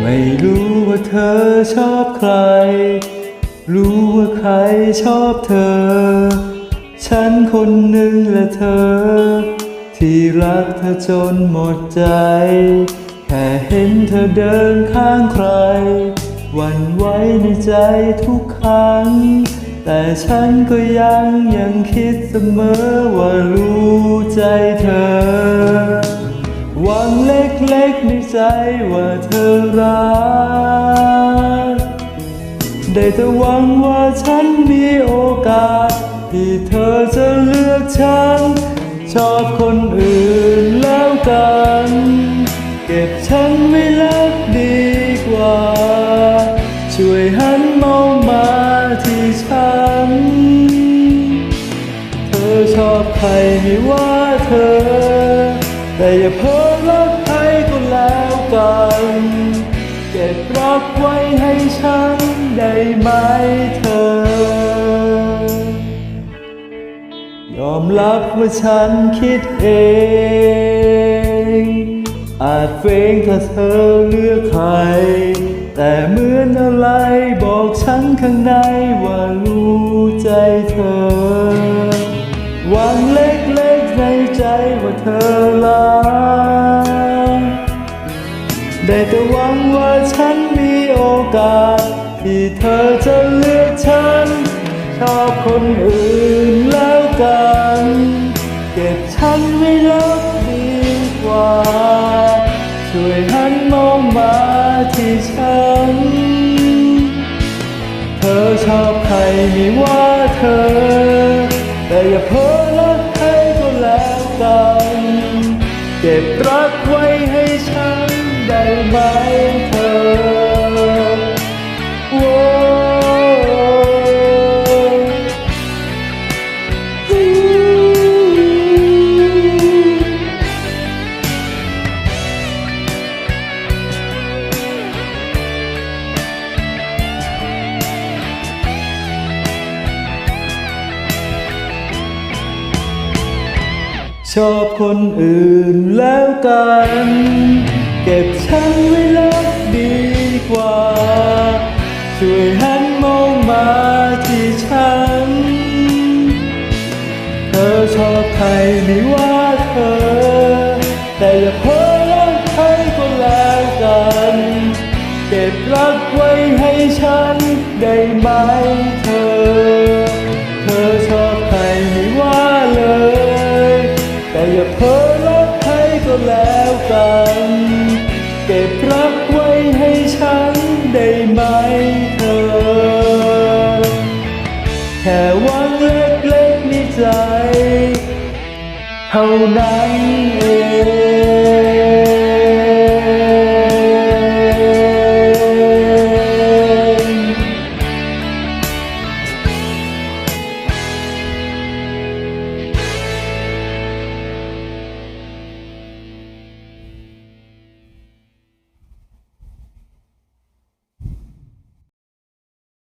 ไม่รู้ว่าเธอชอบใคร รู้ว่าใครชอบเธอ ฉันคนหนึ่งและเธอ ที่รักเธอจนหมดใจ แค่เห็นเธอเดินข้างใครหวั่นไหวในใจทุกครั้ง แต่ฉันก็ยังยังคิดเสมอว่ารู้ใจเธอหวังเล กในใจว่าเธอรัก ได้แต่หวังว่าฉันมีโอกาส ที่เธอจะเลือกฉัน ชอบคนอื่นแล้วกัน เก็บฉันไว้รักดีกว่า ช่วยหันมองมาที่ฉัน เธอชอบใครไม่ว่าเธอ แต่อย่าเพ้อ บรักไว้ให้ฉันได้ไหมเธอยอมรับว่าฉันคิดเอง อาจเฟ้งถ้าเธอเลือกใคร แต่เหมือนอะไรบอกฉันข้างในว่ารู้ใจเธอหวังเล็กๆในใจว่าเธอรักได้แต่หวังว่าฉัน กาสที่เธอจะเลือกฉัน ชอบคนอื่นแล้วกัน เก็บฉันไว้รักดีกว่า ช่วยหันมองมาที่ฉัน เธอชอบใครไม่ว่าเธอ แต่อย่าเพ้อรักใครก็แล้วกัน เก็บรักไว้ให้ฉันได้ไหมเธอ ชอบคนอื่นแล้วกัน เก็บฉันไว้รักดีกว่า ช่วยหันมองมาที่ฉัน เธอชอบใครไม่ว่าเธอ แต่อย่าเพ้อรักใครก็แล้วกัน เก็บรักไว้ให้ฉันได้ไหมเธอ ค่หวังเล็กๆในใจ เท่านั้นเอง